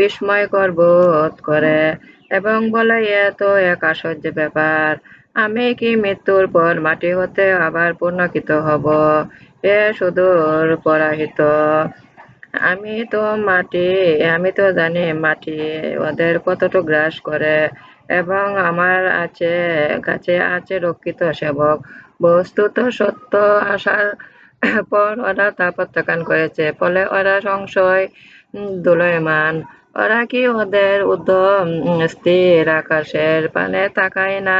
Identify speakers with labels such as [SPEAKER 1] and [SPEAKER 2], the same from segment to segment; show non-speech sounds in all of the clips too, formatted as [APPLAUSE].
[SPEAKER 1] বিস্ময়কর বোধ করে এবং বলে, এ তো এক আশ্চর্য ব্যাপার। আমি কি মৃত্যুর পর মাটি হতে আবার পুনর্কিত হব? এ সুদূর পরাহিত। আমি তো মাটি, আমি তো জানি মাটি ওদের কতটুকু গ্রাস করে এবং আমার আছে, কাছে আছে রক্ষিত সেবক। বস্তুত সত্য আসার পর ওরা তা প্রত্যাখ্যান করেছে, ফলে ওরা সংশয় দোলয়মান। ওরা কি ওদের উদ্যম, স্থির আকাশের পানে তাকায় না।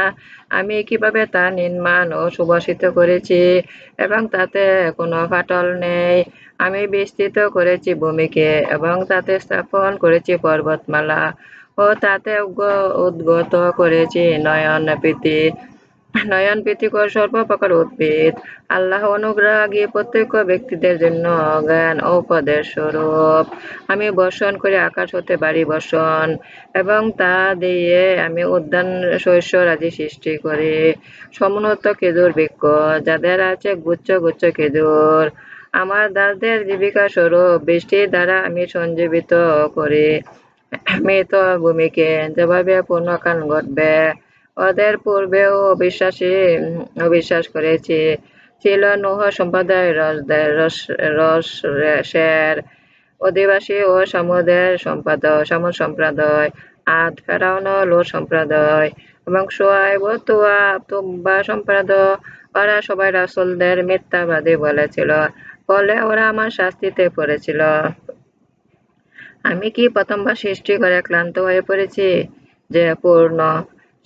[SPEAKER 1] আমি কীভাবে তা নির্মাণ ও সুবাসিত করেছি এবং তাতে কোনো ফাটল নেই। আমি বিস্তৃত করেছি ভূমিকে এবং তাতে স্থাপন করেছি পর্বতমালা ও তাতে উদ্গত করেছি নয়ন প্রীতি নয়ন প্রীতিকর সর্বপ্রকার উদ্ভিদ। আল্লাহ অনুগ্রাহী প্রত্যেক ব্যক্তিদের জন্য জ্ঞান ও উপদেশ স্বরূপ। আমি বর্ষণ করে আকাশ হতে বাড়ি বর্ষণ, এবং তা দিয়ে আমি উদ্যান শস্য রাজি সৃষ্টি করি। সমুন্নত খেজুর বৃক্ষ, যাদের আছে গুচ্ছ গুচ্ছ খেজুর। আমার দাসদের জীবিকা স্বরূপ, বৃষ্টির দ্বারা আমি সঞ্জীবিত করি। মৃত ভূমিকে যেভাবে পুনকান ঘটবে। ওদের পূর্বেও অবিশ্বাসী, অবিশ্বাস করেছি। ছিল নোহ সম্প্রদায় রস শের অধিবাসী ও সমুদের সম্পাদক সমুদ সম্প্রদায়, আদ, ফেরাউন লো সম্প্রদায় এবং সোয়াইব তুয়া তুব্বা সম্প্রদায়। ওরা সবাই রাসুলদের মিথ্যাবাদী বলেছিল। ফলে ওরা আমার শাস্তিতে পড়েছিল। আমি কি প্রথমবার সৃষ্টি করে ক্লান্ত হয়ে পড়েছি? যে পূর্ণ।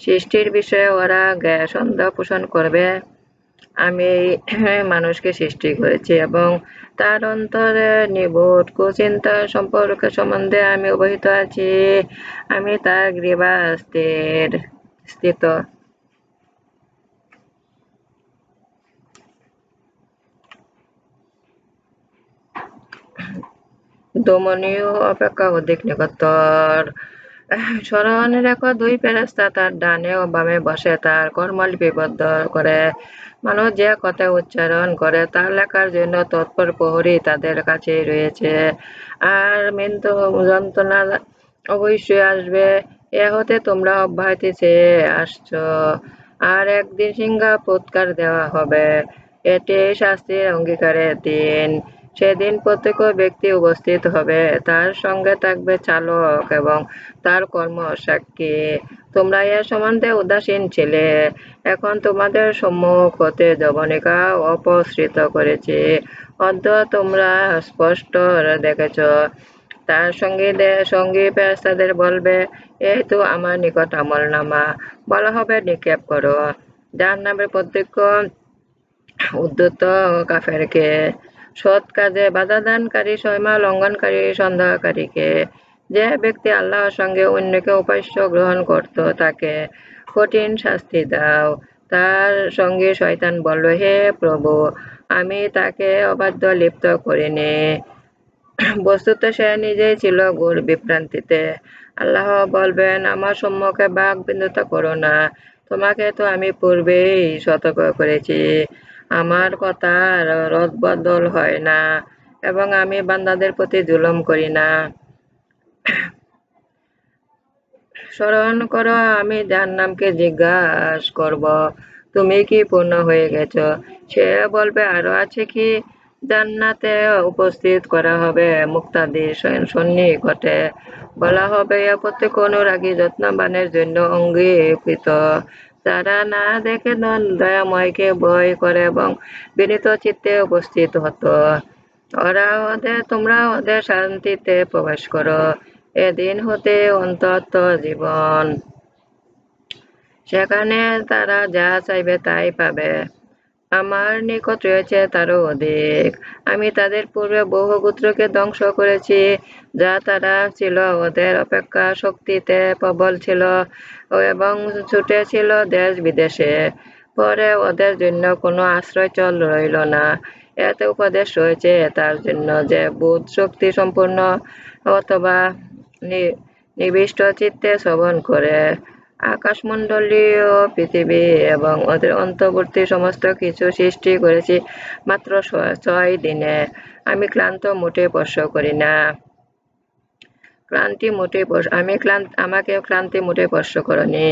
[SPEAKER 1] সৃষ্টির বিষয়ে ওরা সন্দেহ পোষণ করবে। আমি [CLEARS THROAT] মানুষকে সৃষ্টি করেছি এবং তার অন্তরে নিবুট কুচিন্তা সম্পর্কে সম্বন্ধে আমি অবহিত আছি। আমি তার স্থির, স্থিত। দমনীয় অপেক্ষা অধিক নিকটতর। স্মরণ রেখো দুই ফেরেস্তা তার ডানে ও বামে বসে, তার কর্মলিপি লিপিবদ্ধ করে। মানুষ যে কথা উচ্চারণ করে তার লেখার জন্য তৎপর প্রহরী তাদের কাছেই রয়েছে। আর মৃত্যু যন্ত্রণা অবশ্যই আসবে। এ হতে তোমরা অব্যাহতি চেয়ে আসছ। আর একদিন সিংহা পুৎকার দেওয়া হবে। এটি শাস্তির অঙ্গীকারের দিন। সেদিন প্রত্যেক ব্যক্তি উপস্থিত হবে। তার সঙ্গে থাকবে চালক এবং তার কর্ম সাক্ষী তোমরা এ সম্বন্ধে উদাসীন ছিলে। এখন তোমাদের সম্মুখ হতে যবনিকা অপসৃত করেছে। অদ্য তোমরা স্পষ্ট দেখেছ। তার সঙ্গে সঙ্গী পেস্তাদের বলবে এই তো আমার নিকট আমল নামা বলা হবে, নিক্ষেপ করো। যার নামে প্রত্যেক উদ্যত কাফেরকে সৎ কাজে বাধা দানকারী, সীমা লঙ্ঘনকারী, সন্দেহকারীকে যে ব্যক্তি আল্লাহর সঙ্গে অন্যকে উপাস্য গ্রহণ করত, তাকে কঠিন শাস্তি দাও। তার সঙ্গে শয়তান বলল, হে প্রভু, আমি তাকে অবাধ্য, লিপ্ত করিনি। বস্তুত সে নিজেই ছিল গুর বিভ্রান্তিতে। আল্লাহ বলবেন, আমার সম্মুখে বাঘ বিন্দুতা করো না। তোমাকে তো আমি পূর্বেই সতর্ক করেছি। আমার কথা রদবদল হয় না এবং আমি বান্দাদের প্রতি জুলম করি না। স্মরণ করো, আমি যার নামকে জিজ্ঞাসা করব, তুমি কি পূর্ণ হয়ে গেছ? সে বলবে, আরও আছে কি? জান্নাতে উপস্থিত করা হবে, মুক্তাদি সন্নিকটে। বলা হবে প্রত্যেক অনুরাগী যত্নবানের জন্য অঙ্গীকৃত। তারা না দেখে দয়াময়কে ভয় করে এবং বিনীত চিত্তে উপস্থিত হতো। ওরা ওদের, তোমরা ওদের শান্তিতে প্রবেশ করো। এদিন হতে অন্তত জীবন। সেখানে তারা যা চাইবে তাই পাবে। আমার নিকট রয়েছে তারও অধিক। আমি তাদের পূর্বে বহু গোত্রকে ধ্বংস করেছি, যা তারা ছিল ওদের অপেক্ষা শক্তিতে প্রবল ছিল এবং ছুটে ছিল দেশ বিদেশে পরে ওদের জন্য কোনো আশ্রয়চল রইল না। এতে উপদেশ রয়েছে তার জন্য যে বুধ শক্তি সম্পূর্ণ অথবা নিবিষ্ট চিত্তে শ্রবণ করে। আকাশমণ্ডলীয় পৃথিবী এবং ওদের অন্তর্বর্তী সমস্ত কিছু সৃষ্টি করেছি মাত্র ছয় দিনে। আমি ক্লান্ত মোটে স্পর্শ করি না। ক্লান্তি মোটে আমি ক্লান্ত আমাকে ক্লান্তি মোটে স্পর্শ করনি।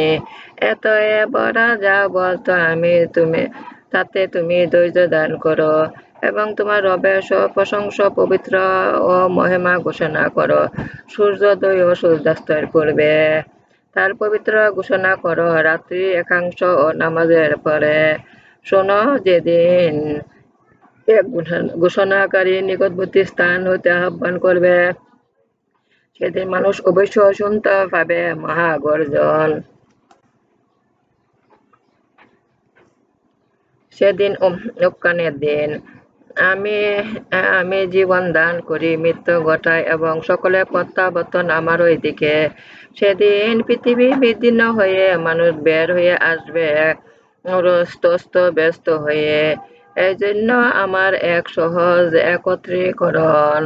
[SPEAKER 1] এত এ বড় যা বলতো আমি তুমি, তাতে তুমি ধৈর্য দান করো এবং তোমার রবের প্রশংস পবিত্র ও মহিমা ঘোষণা করো। সূর্যোদয় ও সূর্যাস্তের পূর্বে। তার পবিত্র ঘোষণা করো, রাত্রি একাংশ ও নামাজের পরে। শোনো যেদিন এক ঘোষণাকারী নিকটবর্তী স্থান হতে আহ্বান করবে, সেদিন মানুষ অবশ্য শুনতে পাবে, মহাগর্জন। সেদিন উৎকানের দিন আমি আমি জীবন দান করি, মৃত্যু ঘটাই এবং সকলে প্রত্যাবর্তন আমার ওই দিকে সেদিন পৃথিবী বিদীর্ণ হয়ে মানুষ বের হয়ে আসবে রস্তস্ত ব্যস্ত হয়ে। এই জন্য আমার এক সহজ একত্রীকরণ।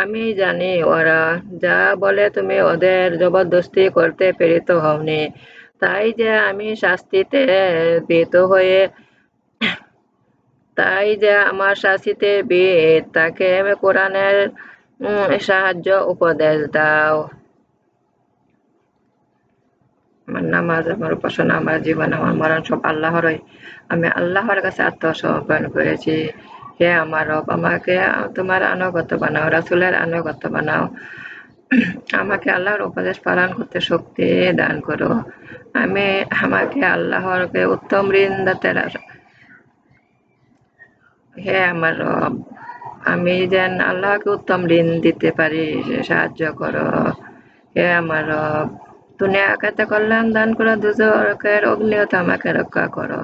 [SPEAKER 1] আমি জানি ওরা যা বলে তুমি ওদের জবরদস্তি করতে প্রেরিত হওনি। তাই যে আমি শাস্তিতে ভীত হয়ে তাই যে আমার শাস্তিতে ভীত তাকে কোরআনের সাহায্য উপদেশ দাও। আমার নামাজ, আমার উপাসনা, আমার জীবন, আমার মরণ সব আল্লাহরই। আমি আল্লাহর কাছে আত্মসমর্পণ করেছি। হে আমার রব, আমাকে তোমার আনুগত বানাও, রাসুলের আনুগত বানাও। আমাকে আল্লাহর উপদেশ পালন করতে শক্তি দান করো। আমি, আমাকে আল্লাহরকে উত্তম ঋণ দাতে হে আমার রব আমি যেন আল্লাহকে উত্তম ঋণ দিতে পারি, সাহায্য করো। হে আমার রব আকাতে কল্যাণ দান করো দুজকের অগ্নিহত আমাকে রক্ষা করো।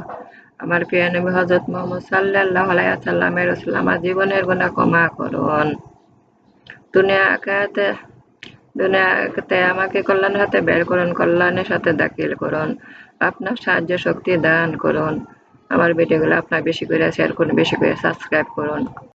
[SPEAKER 1] আমার প্রিয় নবী হজরত মোহাম্মদ সাল্লাহ আলাইসাল্লামের রসুল, আমার জীবনের গুণা ক্ষমা করুন। দুনিয়া আকাতে দুনিয়া আকাতে আমাকে কল্যাণ হাতে বের করুন, কল্যাণের সাথে দাখিল করুন। আপনার সাহায্য শক্তি দান করুন। আমার ভিডিওগুলো আপনার বেশি করে শেয়ার করুন বেশি করে সাবস্ক্রাইব করুন।